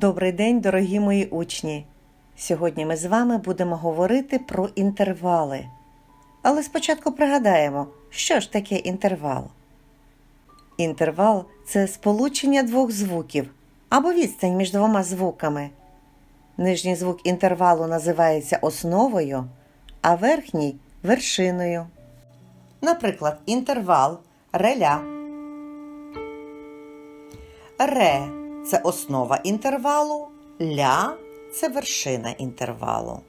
Добрий день, дорогі мої учні! Сьогодні ми з вами будемо говорити про інтервали. Але спочатку пригадаємо, що ж таке інтервал. Інтервал це сполучення двох звуків або відстань між двома звуками. Нижній звук інтервалу називається основою, а верхній вершиною. Наприклад, інтервал реля. Ре це основа інтервалу, ля це вершина інтервалу.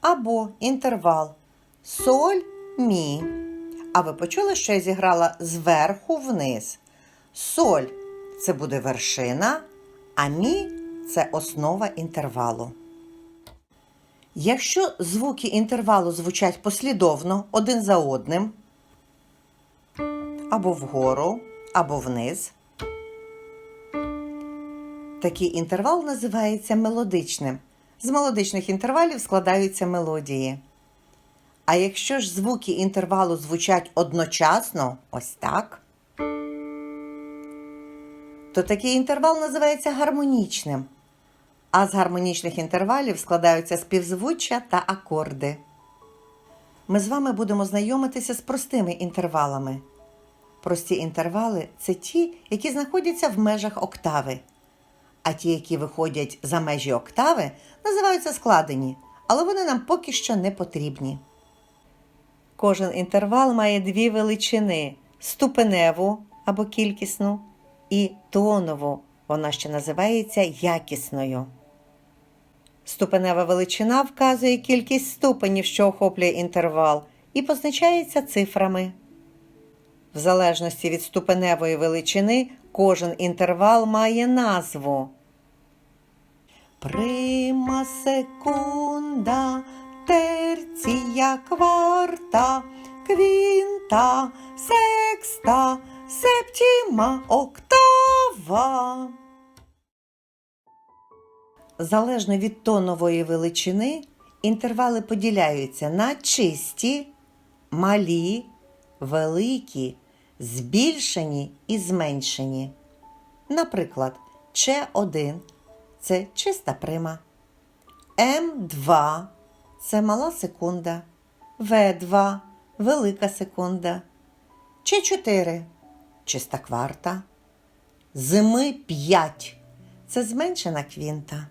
Або інтервал соль мі. А ви почули, що я зіграла зверху вниз? Соль це буде вершина, а мі це основа інтервалу. Якщо звуки інтервалу звучать послідовно один за одним, або вгору, або вниз, Такий інтервал називається мелодичним. З мелодичних інтервалів складаються мелодії. А якщо ж звуки інтервалу звучать одночасно, ось так, то такий інтервал називається гармонічним. А з гармонічних інтервалів складаються співзвуччя та акорди. Ми з вами будемо знайомитися з простими інтервалами. Прості інтервали це ті, які знаходяться в межах октави а ті, які виходять за межі октави, називаються складені, але вони нам поки що не потрібні. Кожен інтервал має дві величини ступеневу або кількісну і тонову, вона ще називається якісною. Ступенева величина вказує кількість ступенів, що охоплює інтервал, і позначається цифрами. В залежності від ступеневої величини кожен інтервал має назву. Прима секунда, терція кварта, квінта, секста, септіма, октава. Залежно від тонової величини, інтервали поділяються на чисті, малі, великі, збільшені і зменшені. Наприклад, Ч1 це чиста прима, М2 це мала секунда, В2 велика секунда, Ч4 чиста кварта, зими 5 це зменшена квінта.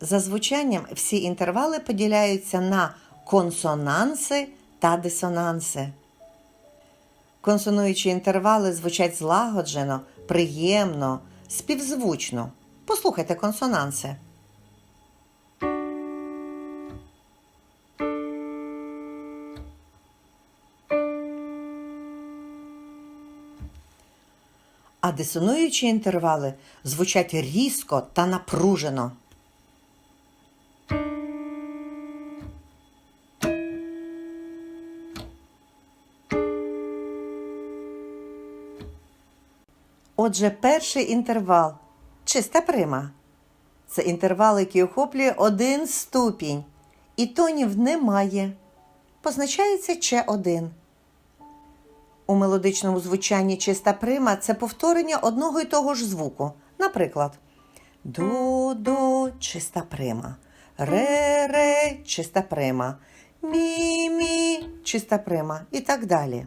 За звучанням всі інтервали поділяються на консонанси та дисонанси. Консонуючі інтервали звучать злагоджено, приємно, співзвучно. Послухайте консонанси. А дисонуючі інтервали звучать різко та напружено. Отже, перший інтервал чиста прима. Це інтервал, який охоплює один ступінь, і тонів немає. Позначається Ч1. У мелодичному звучанні чиста прима це повторення одного і того ж звуку. Наприклад, до до чиста прима, ре ре чиста прима, мі мі чиста прима і так далі.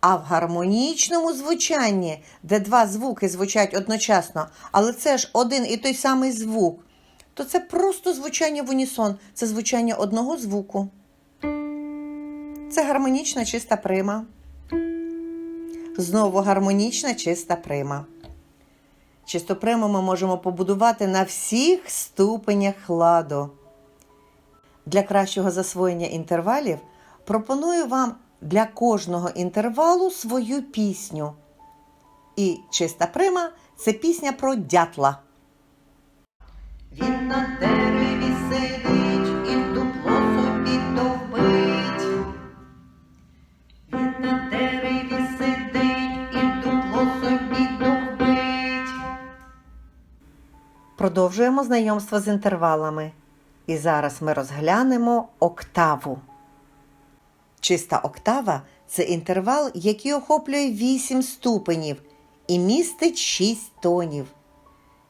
А в гармонічному звучанні, де два звуки звучать одночасно, але це ж один і той самий звук, то це просто звучання в унісон, це звучання одного звуку. Це гармонічна чиста прима. Знову гармонічна чиста прима. Чисту приму ми можемо побудувати на всіх ступенях ладу. Для кращого засвоєння інтервалів пропоную вам для кожного інтервалу свою пісню. І чиста прима це пісня про дятла. Він на дереві сидить і дупло собі довбить. Він на дереві сидить і дупло собі довбить. Продовжуємо знайомство з інтервалами. І зараз ми розглянемо октаву. Чиста октава це інтервал, який охоплює 8 ступенів і містить 6 тонів.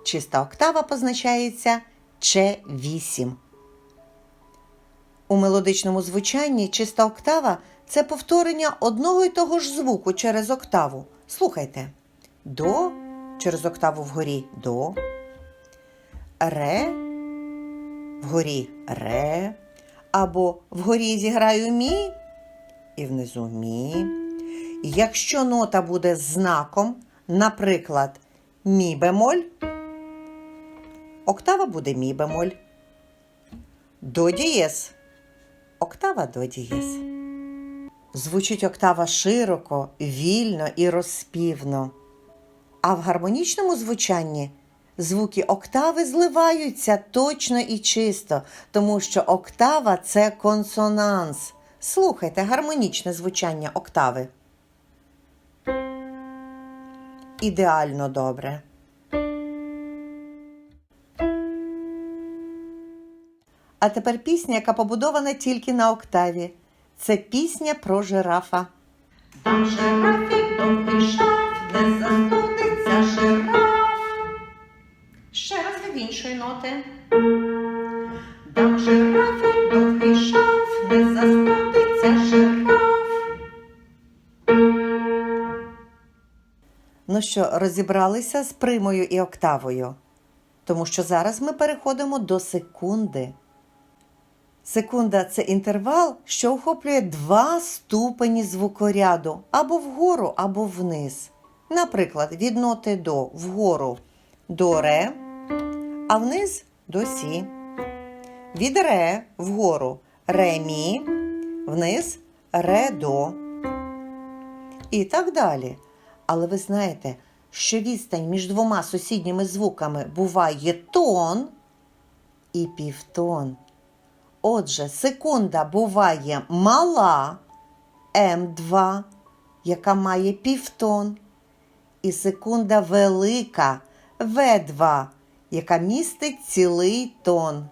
чиста октава позначається Ч8. У мелодичному звучанні чиста октава це повторення одного й того ж звуку через октаву. Слухайте. До через октаву вгорі до. Ре вгорі ре. Або вгорі зіграю мі і внизу мі. Якщо нота буде знаком, наприклад, мі бемоль, октава буде мі бемоль. До дієс. Октава до дієс. Звучить октава широко, вільно і розспівно. А в гармонічному звучанні звуки октави зливаються точно і чисто, тому що октава це консонанс. Слухайте гармонічне звучання октави. Ідеально добре. А тепер пісня, яка побудована тільки на октаві. Це пісня про жирафа. Жирафік довгий шаф, не застудиться жираф. Ще раз від іншої ноти. Там жирафік Ну що, розібралися з примою і октавою? Тому що зараз ми переходимо до секунди. Секунда це інтервал, що охоплює два ступені звукоряду або вгору, або вниз. Наприклад, від ноти до вгору до ре, а вниз до сі. Від ре вгору ре мі, вниз ре до. І так далі. Але ви знаєте, що відстань між двома сусідніми звуками буває тон і півтон. Отже, секунда буває мала М2, яка має півтон, і секунда велика В2, яка містить цілий тон.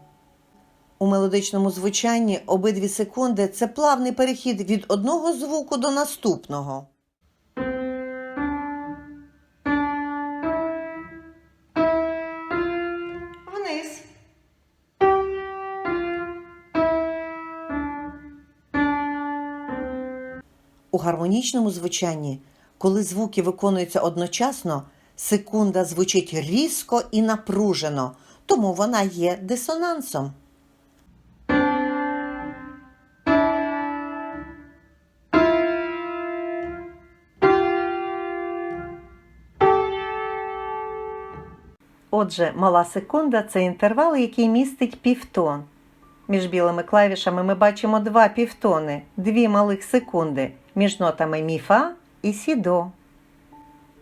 У мелодичному звучанні обидві секунди це плавний перехід від одного звуку до наступного. Вниз. У гармонічному звучанні, коли звуки виконуються одночасно, секунда звучить різко і напружено, тому вона є дисонансом. Отже, мала секунда це інтервал, який містить півтон. Між білими клавішами ми бачимо два півтони, дві малих секунди між нотами міфа і сідо.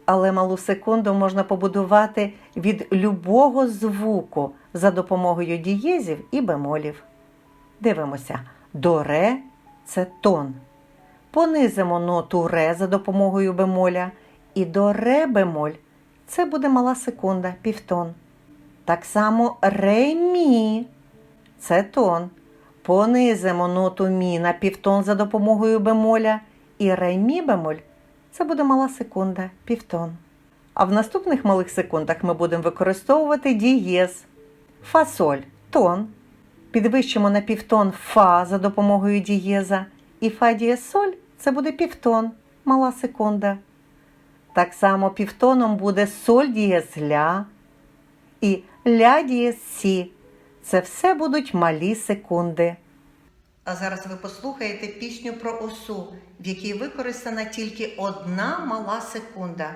Але малу секунду можна побудувати від любого звуку за допомогою дієзів і бемолів. Дивимося, до ре це тон. Понизимо ноту ре за допомогою бемоля, і до ре бемоль це буде мала секунда, півтон. Так само ре мі це тон. Понизимо ноту мі на півтон за допомогою бемоля, і ре мі бемоль це буде мала секунда, півтон. А в наступних малих секундах ми будемо використовувати дієз. Фа-соль тон. Підвищимо на півтон фа за допомогою дієза. І фа дієз соль це буде півтон, мала секунда. Так само півтоном буде соль дієз ля і ля дієз сі. Це все будуть малі секунди. А зараз ви послухаєте пісню про осу, в якій використана тільки одна мала секунда.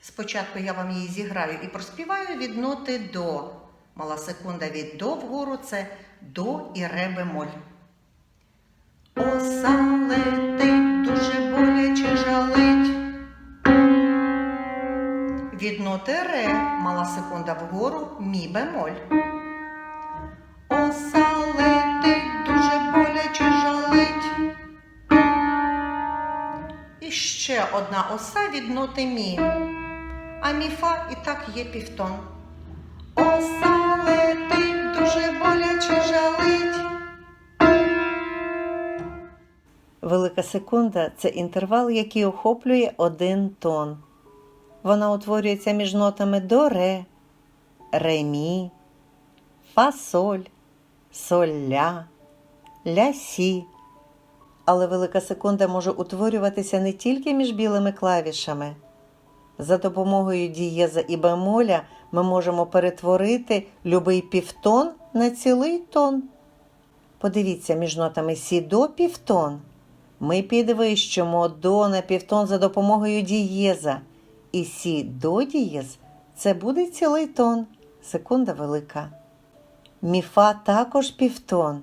Спочатку я вам її зіграю і проспіваю від ноти до. Мала секунда від до вгору це до і ре бемоль. Оса летить, дуже боляче жалить. Від ноти ре мала секунда вгору мі бемоль. Дуже боляче жалить. І ще одна оса від ноти мі. А мі фа і так є півтон. Оса летить, дуже боляче жалить. Велика секунда це інтервал, який охоплює один тон. Вона утворюється між нотами до ре, ремі, фа-соль, соль-ля, ля-сі. Але велика секунда може утворюватися не тільки між білими клавішами. За допомогою дієза і бемоля ми можемо перетворити любий півтон на цілий тон. Подивіться між нотами сі до півтон. Ми підвищимо до на півтон за допомогою дієза. І сі до дієз це буде цілий тон. Секунда велика. Міфа також півтон.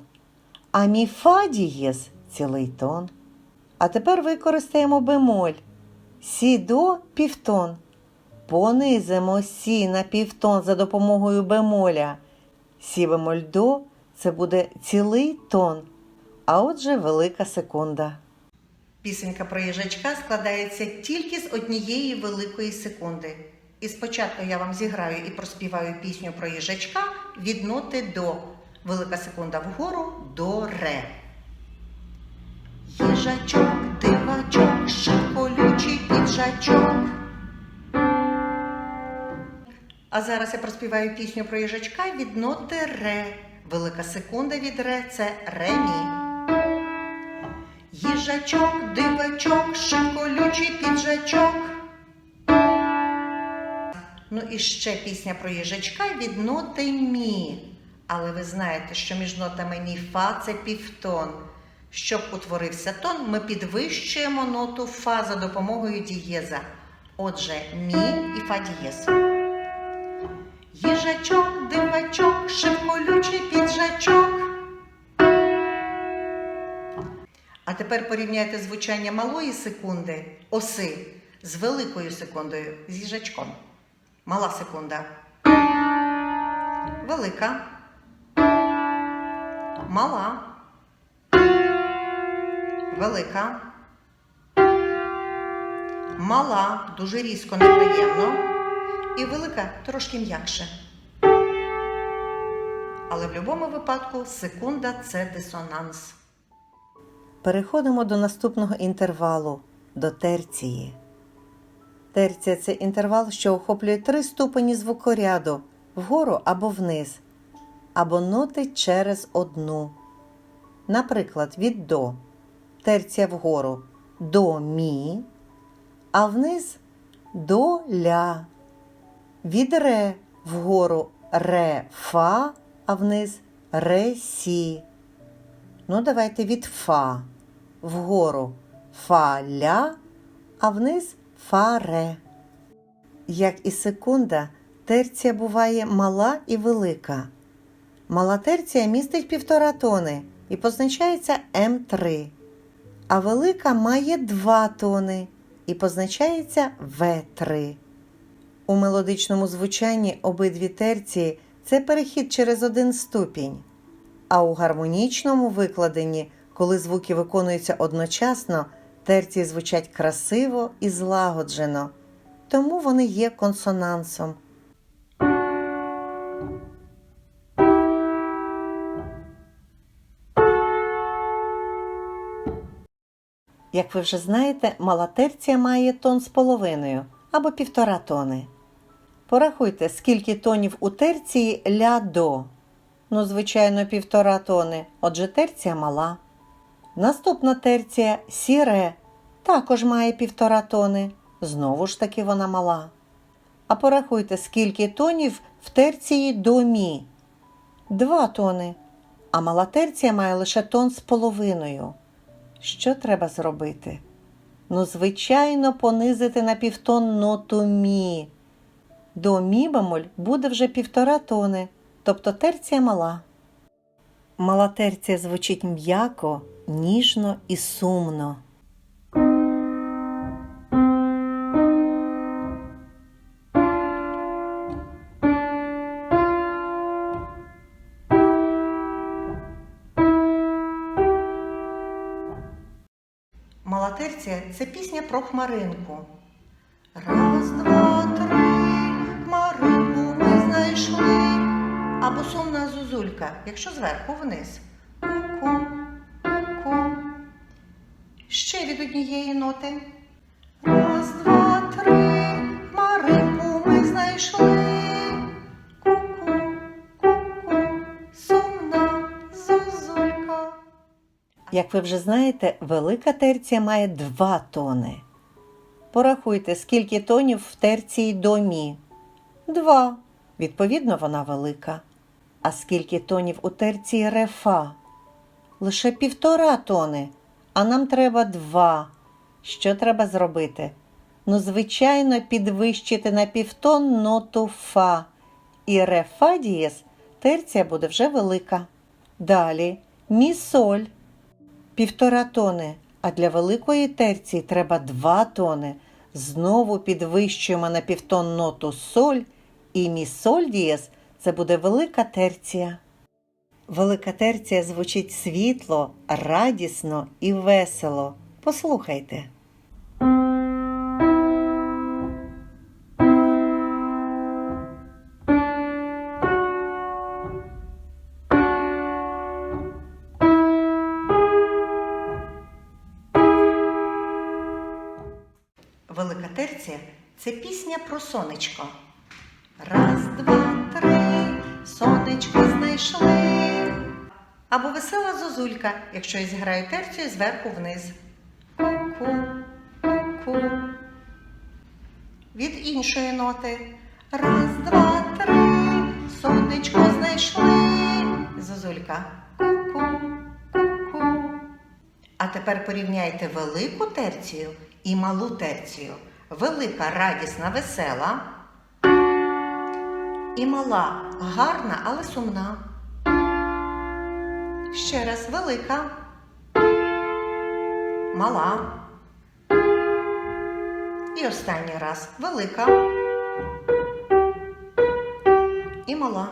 А міфа дієз цілий тон. А тепер використаємо бемоль. Сі до півтон. Понизимо сі на півтон за допомогою бемоля. Сі бемоль до це буде цілий тон. А отже, велика секунда. Пісенька про їжачка складається тільки з однієї великої секунди. І спочатку я вам зіграю і проспіваю пісню про їжачка від ноти до. Велика секунда вгору до ре. Їжачок, дивачок, шиколючий піджачок. А зараз я проспіваю пісню про їжачка від ноти ре. Велика секунда від ре це ремі. Їжачок, дивачок, шиколючий піджачок. Ну і ще пісня про їжачка від ноти мі. Але ви знаєте, що між нотами мі фа це півтон. Щоб утворився тон, ми підвищуємо ноту фа за допомогою дієза. Отже, мі і фа дієз. Їжачок, дивачок, шибколючий піджачок. А тепер порівняйте звучання малої секунди оси з великою секундою з їжачком. Мала секунда. Велика. Мала. Велика. Мала. Дуже різко неприємно. І велика трошки м'якше. Але в будь-якому випадку секунда це дисонанс. Переходимо до наступного інтервалу до терції. Терція це інтервал, що охоплює три ступені звукоряду вгору або вниз, або ноти через одну. Наприклад, від до. Терція вгору до мі, а вниз до ля. Від ре вгору ре фа, а вниз ре сі. Ну, давайте від фа. Вгору фа ля, а вниз фа ре. Як і секунда, терція буває мала і велика. Мала терція містить півтора тони і позначається М3. А велика має два тони і позначається В3. У мелодичному звучанні обидві терції це перехід через один ступінь. А у гармонічному викладенні, коли звуки виконуються одночасно, терції звучать красиво і злагоджено, тому вони є консонансом. Як ви вже знаєте, мала терція має тон з половиною або півтора тони. Порахуйте, скільки тонів у терції ля до. Ну, звичайно, півтора тони, отже терція мала. Наступна терція сіре також має півтора тони. Знову ж таки вона мала. А порахуйте, скільки тонів в терції до мі. Два тони. А мала терція має лише тон з половиною. Що треба зробити? Ну, звичайно, понизити на півтон ноту мі. До мі бемоль буде вже півтора тони, тобто терція мала. Мала терція звучить м'яко, ніжно і сумно. Мала це пісня про хмаринку. зозулька, якщо зверху вниз. Ку-ку, ку. Ще від однієї ноти. Раз, два, три. Маринку ми знайшли. Ку-ку, ку-ку, сумна зозулька. Як ви вже знаєте, велика терція має два тони. Порахуйте, скільки тонів в терції домі? Два. Відповідно, вона велика. А скільки тонів у терції рефа? Лише півтора тони, а нам треба два. Що треба зробити? Ну, звичайно, підвищити на півтон ноту фа. І ре фа дієс терція буде вже велика. Далі мі соль півтора тони, а для великої терції треба два тони. Знову підвищуємо на півтон ноту соль, і мі соль дієс це буде велика терція. Велика терція звучить світло, радісно і весело. Послухайте. Велика терція це пісня про сонечко. Раз, два, сонечко знайшли. Або весела зозулька, якщо я зіграю терцію зверху вниз. Ку-ку, ку-ку. Від іншої ноти. Раз, два, три, сонечко знайшли. Зозулька. Ку-ку, ку-ку. А тепер порівняйте велику терцію і малу терцію. Велика, радісна, весела. І мала, гарна, але сумна. Ще раз велика. Мала. І останній раз велика. І мала.